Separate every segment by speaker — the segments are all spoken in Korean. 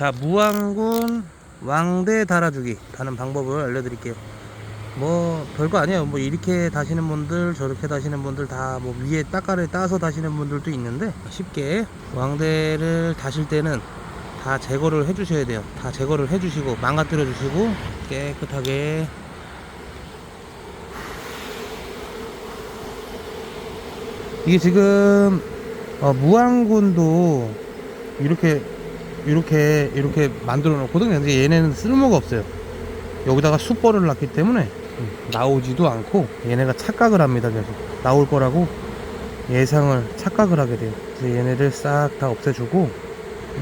Speaker 1: 자 무왕군 왕대 달아주기 다는 방법을 알려드릴게요. 뭐 별거 아니에요. 뭐 이렇게 다시는 분들 저렇게 다시는 분들 다 뭐 위에 따까를 따서 다시는 분들도 있는데 쉽게 왕대를 다실 때는 다 제거를 해 주셔야 돼요. 다 제거를 해 주시고 망가뜨려 주시고 깨끗하게. 이게 지금 어, 무왕군도 이렇게 이렇게 이렇게 만들어 놓거든요 근데 얘네는 쓸모가 없어요. 여기다가 숯벌을 놨기 때문에 음, 나오지도 않고 얘네가 착각을 합니다 계속. 나올 거라고 예상을 착각을 하게 돼요. 그래서 얘네를 싹 다 없애주고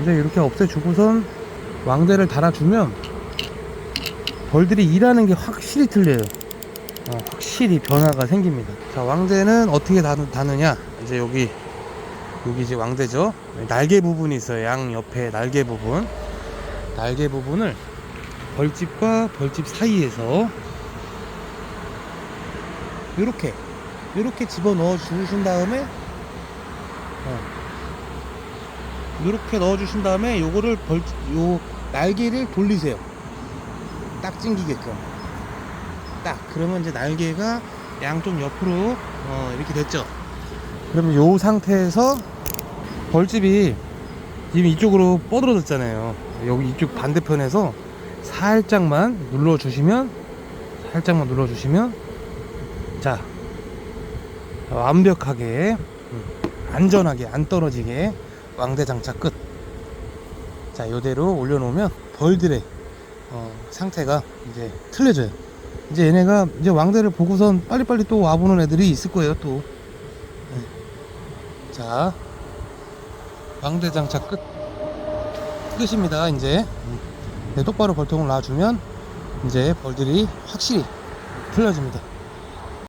Speaker 1: 이제 이렇게 없애주고선 왕대를 달아주면 벌들이 일하는 게 확실히 틀려요. 어, 확실히 변화가 생깁니다. 자 왕대는 어떻게 다, 다느냐? 이제 여기 여기 이제 왕대죠? 날개 부분이 있어요. 양 옆에 날개 부분. 날개 부분을 벌집과 벌집 사이에서 이렇게 이렇게 집어 넣어 주신 다음에 이렇게 넣어 주신 다음에 요거를 벌 요 날개를 돌리세요. 딱 찡기게끔. 딱. 그러면 이제 날개가 양쪽 옆으로 어, 이렇게 됐죠? 그러면 요 상태에서 벌집이 지금 이쪽으로 뻗어졌잖아요 여기 이쪽 반대편에서 살짝만 눌러 주시면 살짝만 눌러 주시면 자 완벽하게 음, 안전하게 안 떨어지게 왕대 장착 끝. 자, 요대로 올려놓으면 벌들의 어, 상태가 이제 틀려져요. 이제 얘네가 이제 왕대를 보고선 빨리빨리 또 와보는 애들이 있을 거예요, 또. 네. 자, 왕대 장착 끝. 끝입니다, 이제. 네, 똑바로 벌통을 놔주면 이제 벌들이 확실히 틀려집니다.